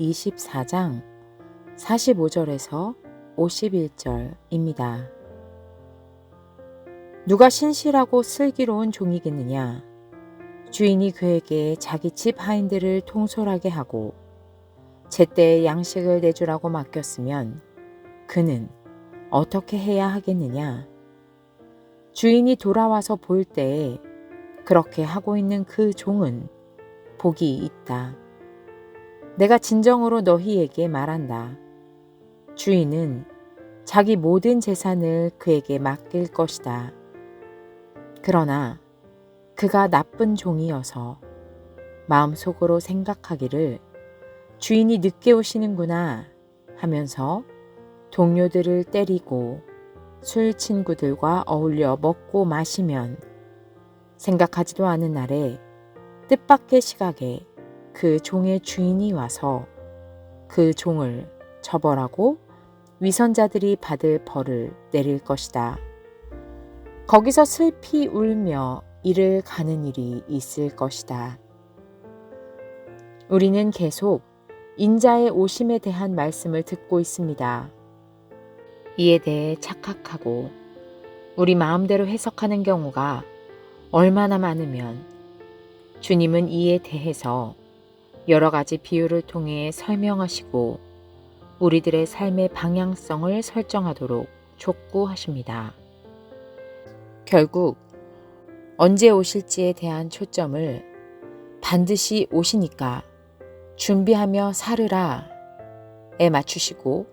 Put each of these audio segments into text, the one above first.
24장 45절에서 51절입니다. 누가 신실하고 슬기로운 종이겠느냐? 주인이 그에게 자기 집 하인들을 통솔하게 하고 제때에 양식을 내주라고 맡겼으면 그는 어떻게 해야 하겠느냐? 주인이 돌아와서 볼 때에 그렇게 하고 있는 그 종은 복이 있다. 내가 진정으로 너희에게 말한다. 주인은 자기 모든 재산을 그에게 맡길 것이다. 그러나 그가 나쁜 종이어서 마음속으로 생각하기를 주인이 늦게 오시는구나 하면서 동료들을 때리고 술 친구들과 어울려 먹고 마시면 생각하지도 않은 날에 뜻밖의 시각에 그 종의 주인이 와서 그 종을 처벌하고 위선자들이 받을 벌을 내릴 것이다. 거기서 슬피 울며 이를 가는 일이 있을 것이다. 우리는 계속 인자의 오심에 대한 말씀을 듣고 있습니다. 이에 대해 착각하고 우리 마음대로 해석하는 경우가 얼마나 많으면 주님은 이에 대해서 여러 가지 비유를 통해 설명하시고 우리들의 삶의 방향성을 설정하도록 촉구하십니다. 결국 언제 오실지에 대한 초점을 반드시 오시니까 준비하며 살으라 에 맞추시고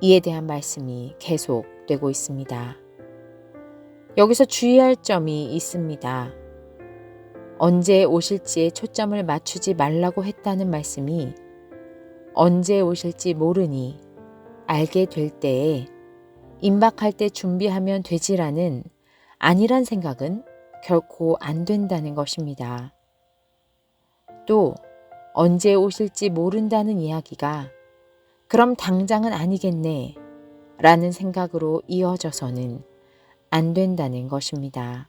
이에 대한 말씀이 계속되고 있습니다. 여기서 주의할 점이 있습니다. 언제 오실지에 초점을 맞추지 말라고 했다는 말씀이 언제 오실지 모르니 알게 될 때에 임박할 때 준비하면 되지라는 아니란 생각은 결코 안 된다는 것입니다. 또 언제 오실지 모른다는 이야기가 그럼 당장은 아니겠네 라는 생각으로 이어져서는 안 된다는 것입니다.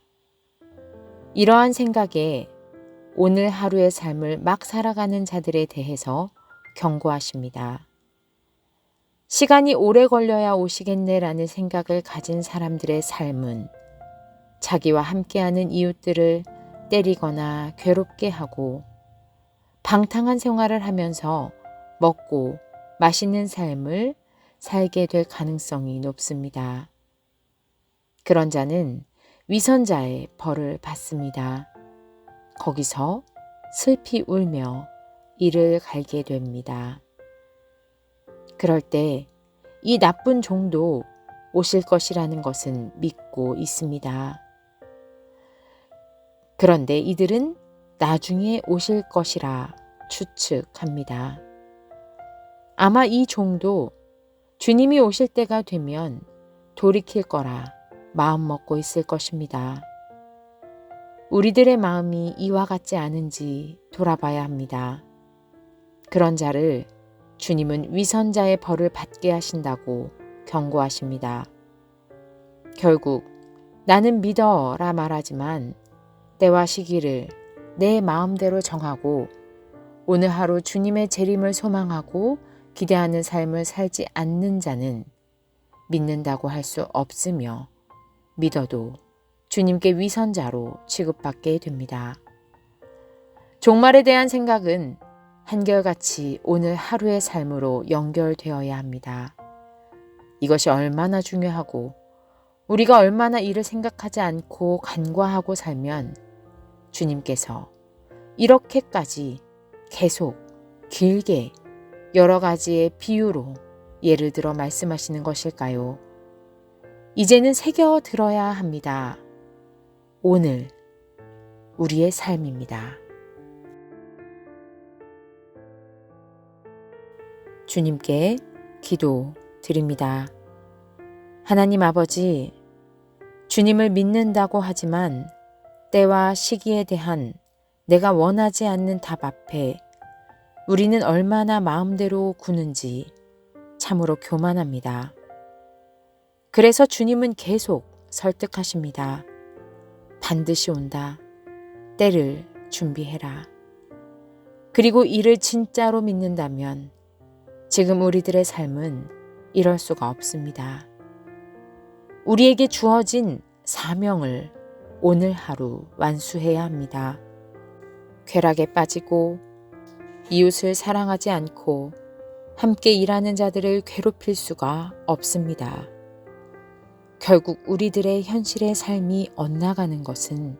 이러한 생각에 오늘 하루의 삶을 막 살아가는 자들에 대해서 경고하십니다. 시간이 오래 걸려야 오시겠네라는 생각을 가진 사람들의 삶은 자기와 함께하는 이웃들을 때리거나 괴롭게 하고 방탕한 생활을 하면서 먹고 맛있는 삶을 살게 될 가능성이 높습니다. 그런 자는 위선자의 벌을 받습니다. 거기서 슬피 울며 이를 갈게 됩니다. 그럴 때 이 나쁜 종도 오실 것이라는 것은 믿고 있습니다. 그런데 이들은 나중에 오실 것이라 추측합니다. 아마 이 종도 주님이 오실 때가 되면 돌이킬 거라 마음 먹고 있을 것입니다. 우리들의 마음이 이와 같지 않은지 돌아봐야 합니다. 그런 자를 주님은 위선자의 벌을 받게 하신다고 경고하십니다. 결국 나는 믿어라 말하지만 때와 시기를 내 마음대로 정하고 오늘 하루 주님의 재림을 소망하고 기대하는 삶을 살지 않는 자는 믿는다고 할 수 없으며 믿어도 주님께 위선자로 취급받게 됩니다. 종말에 대한 생각은 한결같이 오늘 하루의 삶으로 연결되어야 합니다. 이것이 얼마나 중요하고 우리가 얼마나 이를 생각하지 않고 간과하고 살면 주님께서 이렇게까지 계속 길게 여러 가지의 비유로 예를 들어 말씀하시는 것일까요? 이제는 새겨 들어야 합니다. 오늘 우리의 삶입니다. 주님께 기도 드립니다. 하나님 아버지, 주님을 믿는다고 하지만 때와 시기에 대한 내가 원하지 않는 답 앞에 우리는 얼마나 마음대로 구는지 참으로 교만합니다. 그래서 주님은 계속 설득하십니다. 반드시 온다. 때를 준비해라. 그리고 이를 진짜로 믿는다면 지금 우리들의 삶은 이럴 수가 없습니다. 우리에게 주어진 사명을 오늘 하루 완수해야 합니다. 쾌락에 빠지고 이웃을 사랑하지 않고 함께 일하는 자들을 괴롭힐 수가 없습니다. 결국 우리들의 현실의 삶이 엇나가는 것은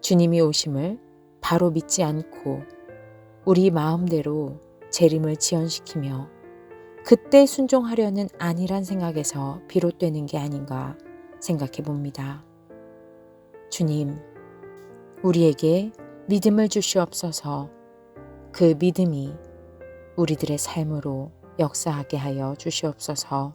주님이 오심을 바로 믿지 않고 우리 마음대로 재림을 지연시키며 그때 순종하려는 아니란 생각에서 비롯되는 게 아닌가 생각해 봅니다. 주님, 우리에게 믿음을 주시옵소서 그 믿음이 우리들의 삶으로 역사하게 하여 주시옵소서